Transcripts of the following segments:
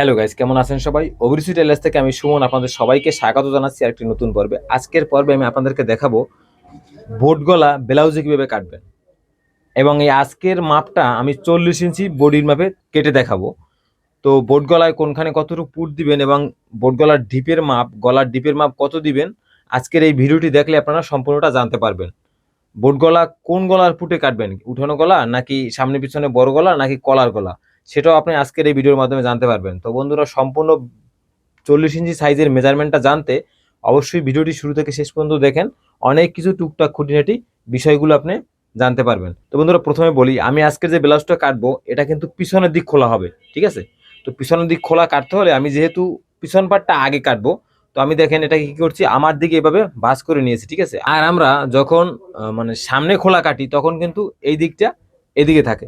Hello guys কেমন আছেন সবাই? ওভারসি টেলার্স থেকে আমি সুমন আপনাদের সবাইকে স্বাগত জানাচ্ছি আরেকটি নতুন পর্বে। আজকের পর্বে আমি আপনাদেরকে দেখাবো বোট গলা ব্লাউজে কীভাবে কাটবেন। এবং এই আজকের মাপটা আমি চল্লিশ ইঞ্চি বডির মাপে কেটে দেখাবো। তো বোট গলায় কোনখানে কতটুকু পুট দিবেন এবং বোট গলার ডিপের মাপ, গলার ডিপের মাপ কত দিবেন, আজকের এই ভিডিওটি দেখলে আপনারা সম্পূর্ণটা জানতে পারবেন। বোট গলা কোন গলার পুটে কাটবেন? উঠানো গলা নাকি সামনে পিছনে বড় গলা নাকি কলার গলা? সেটাও আপনি আজকের এই ভিডিওর মাধ্যমে জানতে পারবেন। তো বন্ধুরা, সম্পূর্ণ চল্লিশ ইঞ্চি সাইজের মেজারমেন্টটা জানতে অবশ্যই ভিডিওটি শুরু থেকে শেষ পর্যন্ত দেখেন। অনেক কিছু টুকটাক খুঁটিনাটি বিষয়গুলো আপনি জানতে পারবেন। তো বন্ধুরা, প্রথমে বলি, আমি আজকের যে ব্লাউজটা কাটবো, এটা কিন্তু পিছনের দিক খোলা হবে, ঠিক আছে? তো পিছনের দিক খোলা কাটতে হলে আমি যেহেতু পিছন পাটটা আগে কাটবো, তো আমি দেখেন এটা কি করছি, আমার দিকে এভাবে ভাঁজ করে নিয়েছি, ঠিক আছে? আর আমরা যখন মানে সামনে খোলা কাটি, তখন কিন্তু এই দিকটা এদিকে থাকে।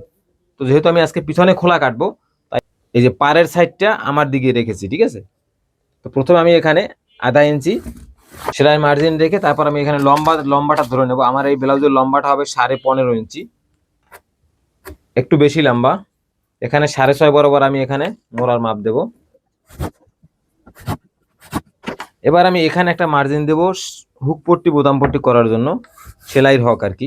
তো যেহেতু আমি আজকে পিছনে খোলা কাটবো, তাই এই যে পাড়ের সাইডটা আমার দিকে রেখেছি, ঠিক আছে? তো প্রথমে আমি এখানে আধা ইঞ্চি সেলাই মার্জিন রেখে তারপর আমি এখানে লম্বা, লম্বাটা ধরে নেব। আমার এই ব্লাউজের লম্বাটা হবে সাড়ে পনেরো ইঞ্চি। একটু বেশি লম্বা। এখানে সাড়ে ছয় বরাবর আমি এখানে মোড়ার মাপ দেব। এবার আমি এখানে একটা মার্জিন দেব হুক পট্টি বোতাম পট্টি করার জন্য, সেলাইয়ের হক আর কি।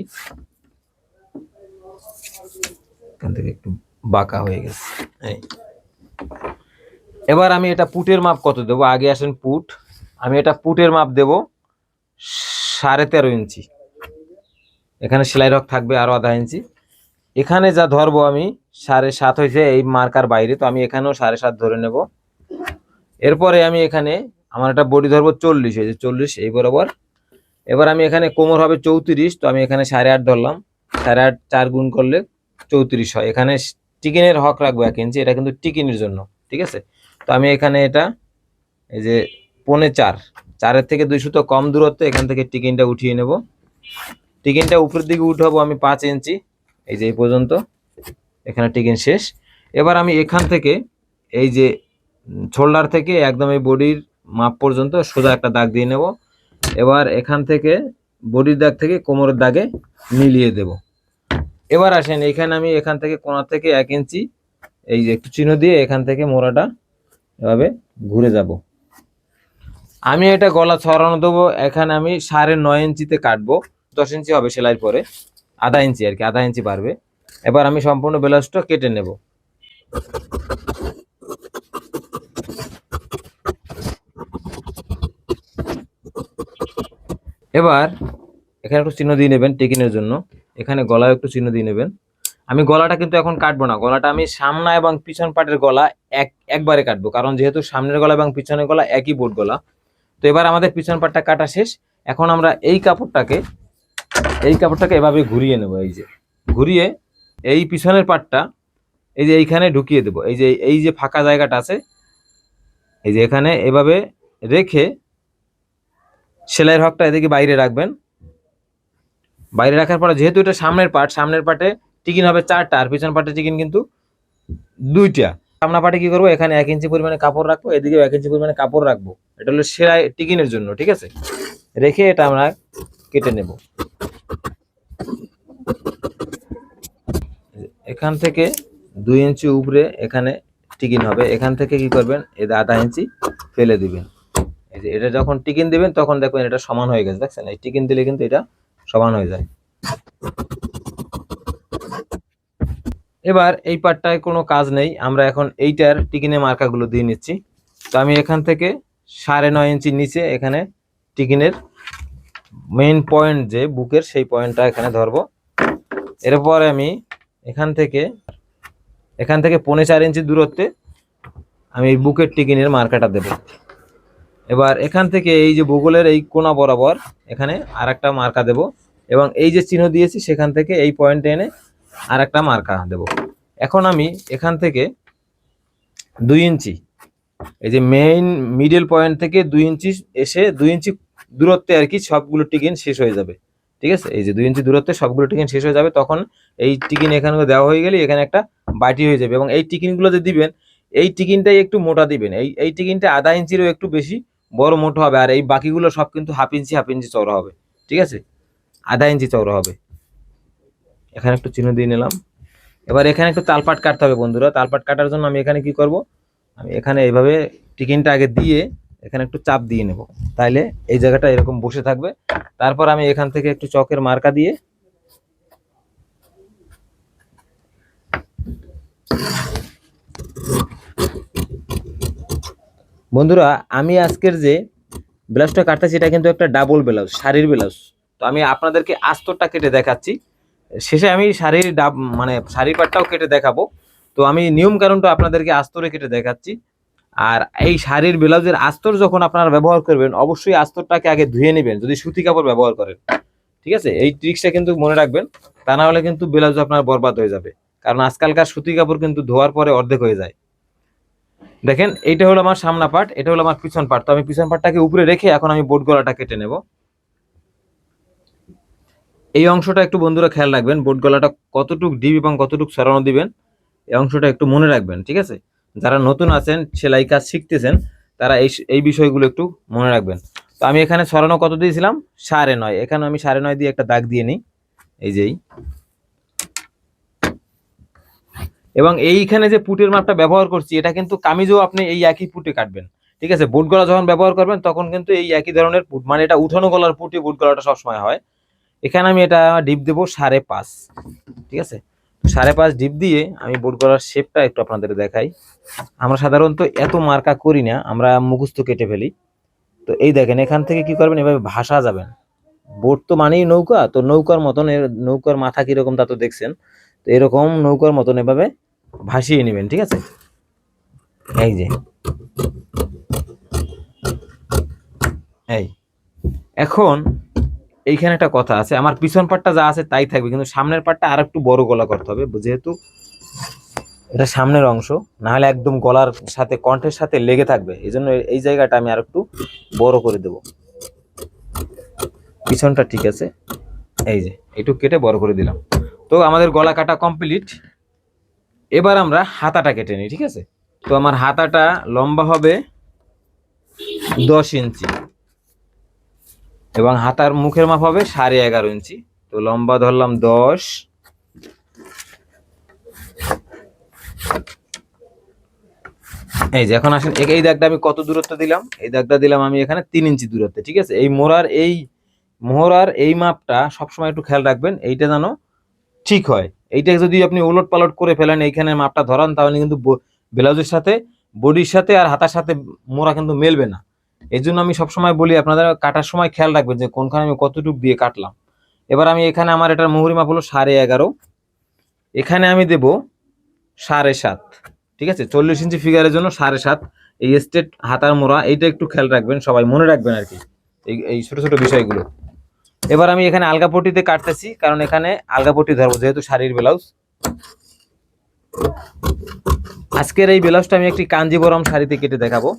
এখান থেকে একটু বাঁকা হয়ে গেছে। এই। এবার আমি এটা পুটের মাপ কত দেবো? আগে আসেন পুট। আমি এটা পুটের মাপ দেব সাড়ে তেরো ইঞ্চি। এখানে সেলাই রক থাকবে আরও আধা ইঞ্চি। এখানে যা ধরবো আমি, সাড়ে সাত হয়েছে এই মার্কার বাইরে, তো আমি এখানেও সাড়ে সাত ধরে নেব। এরপরে আমি এখানে আমার একটা বডি ধরবো চল্লিশ হয়েছে, চল্লিশ এই বরাবর। এবার আমি এখানে কোমর হবে চৌত্রিশ, তো আমি এখানে সাড়ে আট ধরলাম। সাড়ে আট চার গুণ করলে চৌত্রিশ হয়। এখানে টিকিনের হক রাখব এক ইঞ্চি, এটা কিন্তু টিকিনের জন্য, ঠিক আছে? তো আমি এখানে এটা, এই যে পনে চার, চারের থেকে দুই সুতো কম দূরত্ব এখান থেকে টিকিনটা উঠিয়ে নেব। টিকিনটা উপরের দিকে উঠাবো আমি পাঁচ ইঞ্চি, এই যে এই পর্যন্ত, এখানে টিকিন শেষ। এবার আমি এখান থেকে, এই যে শোল্ডার থেকে একদম এই বডির মাপ পর্যন্ত সোজা একটা দাগ দিয়ে নেব। এবার এখান থেকে বডির দাগ থেকে কোমরের দাগে মিলিয়ে দেব। এবার আসেন, এখানে আমি এখান থেকে কোণা থেকে এক ইঞ্চি, এই যে একটু চিহ্ন দিয়ে এখান থেকে মোড়াটা এভাবে ঘুরে যাব। আমি এটা গলা ছড়ানো দেবো, এখানে আমি সাড়ে নয় ইঞ্চিতে কাটবো, দশ ইঞ্চি হবে সেলাইয়ের পরে, আধা ইঞ্চি আর কি, আধা ইঞ্চি বাড়বে। এবার আমি সম্পূর্ণ ব্লাউজটা কেটে নেব। এবার এখানে একটু চিহ্ন দিয়ে নেবেন টেকিনের জন্য। এখানে গলায় একটু চিহ্ন দিয়ে নেবেন। আমি গলাটা কিন্তু এখন কাটবো না। গলাটা আমি সামনা এবং পিছন পাটের গলা এক, একবারে কাটবো। কারণ যেহেতু সামনের গলা এবং পিছনের গলা একই বোট গলা। তো এবার আমাদের পিছন পাটটা কাটা শেষ। এখন আমরা এই কাপড়টাকে এই কাপড়টাকে এভাবে ঘুরিয়ে নেব। এই যে, ঘুরিয়ে এই পিছনের পাটটা এই যে এইখানে ঢুকিয়ে দেবো। এই যে এই যে ফাঁকা জায়গাটা আছে, এই যে এখানে এভাবে রেখে সেলাইয়ের হকটা এদিকে বাইরে রাখবেন। বাইরে রাখার পরে যেহেতু এটা সামনের পার্ট, সামনের পার্টে টিকিন হবে চারটা আর পিছন পার্টে টিকিন কিন্তু দুইটা। সামনা পার্টে কি করব? এখানে এক ইঞ্চি পরিমাণে কাপড় রাখব এদিকে এক ইঞ্চি পরিমাণে কাপড় রাখব। এটা হলো সেলাই টিকিনের জন্য, ঠিক আছে? রেখে এটা আমরা কেটে নেব। এখান থেকে দুই ইঞ্চি উপরে এখানে টিকিন হবে। এখান থেকে কি করবেন? এই আধা ইঞ্চি ফেলে দিবেন। এটা যখন টিকিন দিবেন, তখন দেখবেন এটা সমান হয়ে গেছে। দেখছেন? এই টিকিন দিলে কিন্তু এটা সমান হয়ে যায়। এবার এই পার্টটায় কোনো কাজ নেই। আমরা এখন এইটার টিকিনে মার্কাগুলো দিয়ে নিচ্ছি। তো আমি এখান থেকে সাড়ে নয় ইঞ্চি নিচে এখানে টিকিনের মেইন পয়েন্ট যে বুকের সেই পয়েন্টটা এখানে ধরবো। এরপরে আমি এখান থেকে এখান থেকে পৌনে চার ইঞ্চি দূরত্বে আমি এই বুকের টিকিনের মার্কাটা দেব। এবার এখান থেকে এই যে ভূগোলের এই কোনা বরাবর এখানে আর একটা মার্কা দেব এবং এই যে চিহ্ন দিয়েছি সেখান থেকে এই পয়েন্টে এনে আর একটা মার্কা দেব। এখন আমি এখান থেকে দুই ইঞ্চি, এই যে মেইন মিডল পয়েন্ট থেকে দুই ইঞ্চি এসে দুই ইঞ্চি দূরত্বে আর কি সবগুলো টিকিন শেষ হয়ে যাবে, ঠিক আছে? এই যে দুই ইঞ্চি দূরত্বে সবগুলো টিকিন শেষ হয়ে যাবে, তখন এই টিকিন এখানে দেওয়া হয়ে গেলে এখানে একটা বাটি হয়ে যাবে এবং এই টিকিনগুলো যে দিবেন, এই টিকিনটাই একটু মোটা দিবেন, এই এই টিকিনটা আধা ইঞ্চিরও একটু বেশি বড় মোটো হবে আর এই বাকিগুলো সব কিন্তু হাফ ইঞ্চি হাফ ইঞ্চি চওড়া হবে, ঠিক আছে? আধা ইঞ্চি চওড়া হবে। এখানে একটু চিহ্ন দিয়ে নিলাম। এবার এখানে একটু তালপাট কাটতে হবে বন্ধুরা। তালপাট কাটার জন্য আমি এখানে কি করব? আমি এখানে এইভাবে টিকিনটা আগে দিয়ে এখানে একটু চাপ দিয়ে নেব। তাইলে এই জায়গাটা এরকম বসে থাকবে। তারপর আমি এখান থেকে একটু চকের মার্কা দিয়ে বন্ধুরা, আমি আজকের যে ব্লাউজটা কাটতেছি, এটা কিন্তু একটা ডাবল ব্লাউজ, শাড়ির ব্লাউজ। তো আমি আপনাদেরকে আস্তরটা কেটে দেখাচ্ছি। শেষে আমি শাড়ির ডাব মানে শাড়ির পাটটাও কেটে দেখাবো। তো আমি নিয়ম কারণটা আপনাদেরকে আস্তরে কেটে দেখাচ্ছি। আর এই শাড়ির ব্লাউজের আস্তর যখন আপনারা ব্যবহার করবেন, অবশ্যই আস্তরটাকে আগে ধুয়ে নেবেন, যদি সুতি কাপড় ব্যবহার করেন। ঠিক আছে? এই ট্রিক্সটা কিন্তু মনে রাখবেন, তা না হলে কিন্তু ব্লাউজ আপনার বরবাদ হয়ে যাবে। কারণ আজকালকার সুতি কাপড় কিন্তু ধোয়ার পরে অর্ধেক হয়ে যায়। দেখেন, এইটা হলো আমার সামনা পার্ট এটা হলো আমার পিছন পার্ট তো আমি পিছন পার্টটাকে উপরে রেখে এখন আমি বোট গলাটা কেটে নেব। এই অংশটা একটু বন্ধুরা খেয়াল রাখবেন বোট গলাটা কতটুক ডিপ এবং কতটুক সরানো দিবেন, এই অংশটা একটু মনে রাখবেন, ঠিক আছে? যারা নতুন আছেন, সেলাই কাজ শিখতেছেন, তারা এই এই বিষয়গুলো একটু মনে রাখবেন। তো আমি এখানে সরানো কত দিয়েছিলাম? সাড়ে নয়। এখানে আমি সাড়ে নয় দিয়ে একটা দাগ দিয়ে নিই। এই যেই এবং এইখানে যে পুটের মাপটা ব্যবহার করছি, এটা কিন্তু কামিজও আপনি এই একই পুটে কাটবেন। ঠিক আছে? বুট গলা যখন ব্যবহার করবেন, তখন কিন্তু এই একই ধরনের পুট মানে এটা উঠানো গলার পুটে বুট গলাটা সবসময় হয়। এখানে আমি এটা ডিপ দেবো সাড়ে পাঁচ। ঠিক আছে? সাড়ে পাঁচ ডিপ দিয়ে আমি বুট গলার শেপটা একটু আপনাদের দেখাই। আমরা সাধারণত এত মার্কা করি না, আমরা মুখস্থ কেটে ফেলি। তো এই দেখেন, এখান থেকে কি করবেন? এভাবে ভাসা যাবেন। বোট তো মানেই নৌকা, তো নৌকার মতন নৌকার মাথা কীরকম তা তো দেখছেন। তো এরকম নৌকার মতন এভাবে ভাসিয়ে নেবেন, ঠিক আছে? এই যে। এই। এখন এইখানে একটা কথা আছে, আমার পিছন পাটটা যা আছে তাই থাকবে, কিন্তু সামনের পাটটা আর একটু বড় গলা করতে হবে, যেহেতু এটা সামনের অংশ না হলে একদম গলার সাথে, কণ্ঠের সাথে লেগে থাকবে এই জন্য এই জায়গাটা আমি আর একটু বড় করে দেব। পিছনটা ঠিক আছে, এই যে, একটু কেটে বড় করে দিলাম। তো আমাদের গলা কাটা কমপ্লিট এবার আমরা হাতাটা কেটে নিই, ঠিক আছে? তো আমার হাতাটা লম্বা হবে দশ ইঞ্চি এবং হাতার মুখের মাপ হবে সাড়ে এগারো ইঞ্চি। তো লম্বা ধরলাম দশ। এই যে, এখন আসেন, এই- দাগটা আমি কত দূরত্ব দিলাম? এই দাগটা দিলাম আমি এখানে তিন ইঞ্চি দূরত্বে, ঠিক আছে? এই মোড়ার এই মোহরার এই মাপটা সবসময় একটু খেয়াল রাখবেন, এইটা যেন ঠিক হয়। এইটা যদি আপনি ওলট পালট করে ফেলেন, এইখানে মাপটা ধরান, তাহলে কিন্তু ব্লাউজের সাথে, বডির সাথে আর হাতার সাথে মোড়া কিন্তু মেলবে না। এই জন্য আমি সবসময় বলি আপনারা কাটার সময় খেয়াল রাখবেন যে কোনখানে আমি কতটুকু দিয়ে কাটলাম। এবার আমি এখানে আমার এটার মুহুরি মাপ হলো সাড়ে এগারো। এখানে আমি দেব সাড়ে সাত। ঠিক আছে? চল্লিশ ইঞ্চি ফিগারের জন্য সাড়ে সাত। এই স্টেট হাতার মোড়া, এইটা একটু খেয়াল রাখবেন, সবাই মনে রাখবেন আর কি। এই ছোটো ছোট বিষয়গুলো। এবার আমি এখানে আলগা পট্টিতে কাটতেছি, কারণ এখানে আলগা পট্টি ধরবো, যেহেতু শাড়ির ব্লাউজ। আজকের এই ব্লাউজটা আমি একটি কাঞ্জিবরম শাড়িতে কেটে দেখাবো।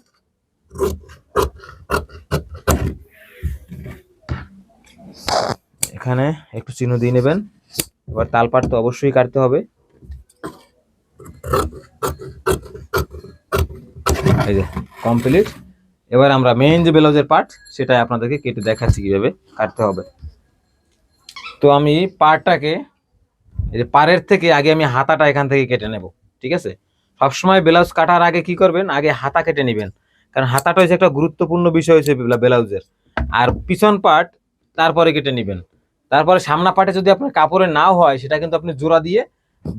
এখানে একটু চিহ্ন দিয়ে নেবেন। এবার তালপাট তো অবশ্যই কাটতে হবে। এই যে কমপ্লিট এবার আমরা মেইন যে ব্লাউজের পার্ট সেটাই আপনাদেরকে কেটে দেখাচ্ছি কীভাবে কাটতে হবে। তো আমি পার্টটাকে এই যে পাড়ের থেকে আগে আমি হাতাটা এখান থেকে কেটে নেব, ঠিক আছে? সবসময় ব্লাউজ কাটার আগে কি করবেন? আগে হাতা কেটে নেবেন। কারণ হাতাটা হচ্ছে একটা গুরুত্বপূর্ণ বিষয় হচ্ছে ব্লাউজের। আর পিছন পার্ট তারপরে কেটে নেবেন। তারপরে সামনা পার্টে যদি আপনার কাপড়ে নাও হয়, সেটা কিন্তু আপনি জোড়া দিয়ে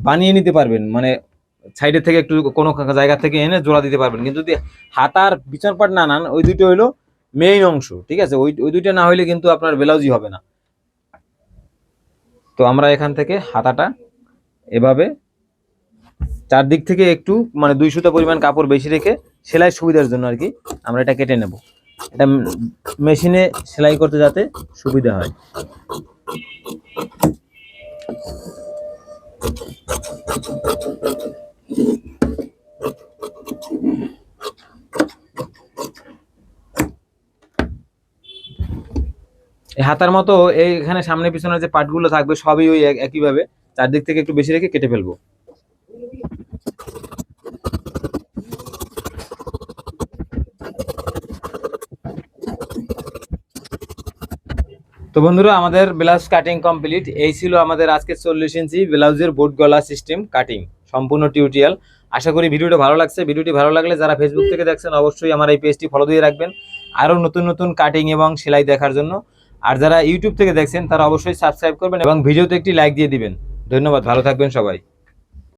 বানিয়ে নিতে পারবেন। মানে সাইডের থেকে একটু কোনো জায়গা থেকে এনে জোড়া দিতে পারবেন। কিন্তু যদি হাতার পিছন পার্ট না নান, ওই দুটো হইল মেইন অংশ, ঠিক আছে? ওই ওই দুইটা না হইলে কিন্তু আপনার ব্লাউজই হবে না। তো আমরা এখান থেকে হাতাটা এভাবে চারদিক থেকে একটু মানে দুই সুতা পরিমাণ কাপড় বেশি রেখে সেলাই সুবিধার জন্য আর কি আমরা এটা কেটে নেব। এটা মেশিনে সেলাই করতে যাতে সুবিধা হয়। হাতার মতো এই এখানে সামনে পিছনে যে পার্টগুলো থাকবে সবই ওই এক- একইভাবে চারদিক থেকে একটু বেশি রেখে কেটে ফেলব। তো বন্ধুরা, আমাদের ব্লাউজ কাটিং কমপ্লিট এই ছিল আমাদের আজকে চল্লিশ ইঞ্চি ব্লাউজের বোট গলা সিস্টেম কাটিং সম্পূর্ণ টিউটোরিয়াল আশা করি ভিডিওটা ভালো লাগছে। ভিডিওটি ভালো লাগলে যারা ফেসবুক থেকে দেখছেন, অবশ্যই আমার এই পেজটি ফলো দিয়ে রাখবেন। আরও নতুন নতুন কাটিং এবং সেলাই দেখার জন্য। আর যারা ইউটিউব থেকে দেখছেন, তারা অবশ্যই সাবস্ক্রাইব করবেন এবং ভিডিওতে একটি লাইক দিয়ে দিবেন। ধন্যবাদ, ভালো থাকবেন সবাই।